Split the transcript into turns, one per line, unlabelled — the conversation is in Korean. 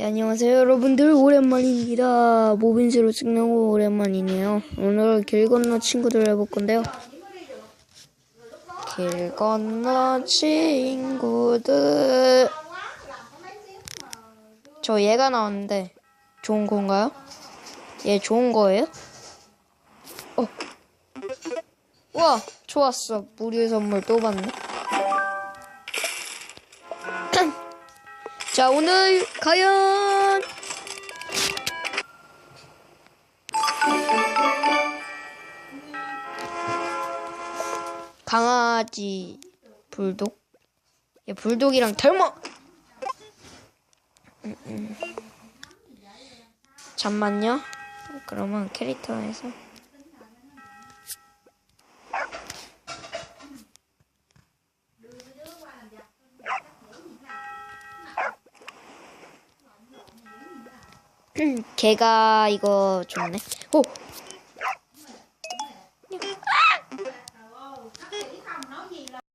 네, 안녕하세요 여러분들. 오랜만입니다. 모빈스로 찍는 거 오랜만이네요. 오늘 길 건너 친구들 해볼 건데요. 길 건너 친구들. 저 얘가 나왔는데 좋은 건가요? 얘 좋은 거예요? 어. 와 좋았어. 무료 선물 또 받네 자, 오늘 과연 강아지 불독? 얘 불독이랑 닮아. 음, 음. 잠만요. 그러면 캐릭터에서 걔가 이거 좋네. 오,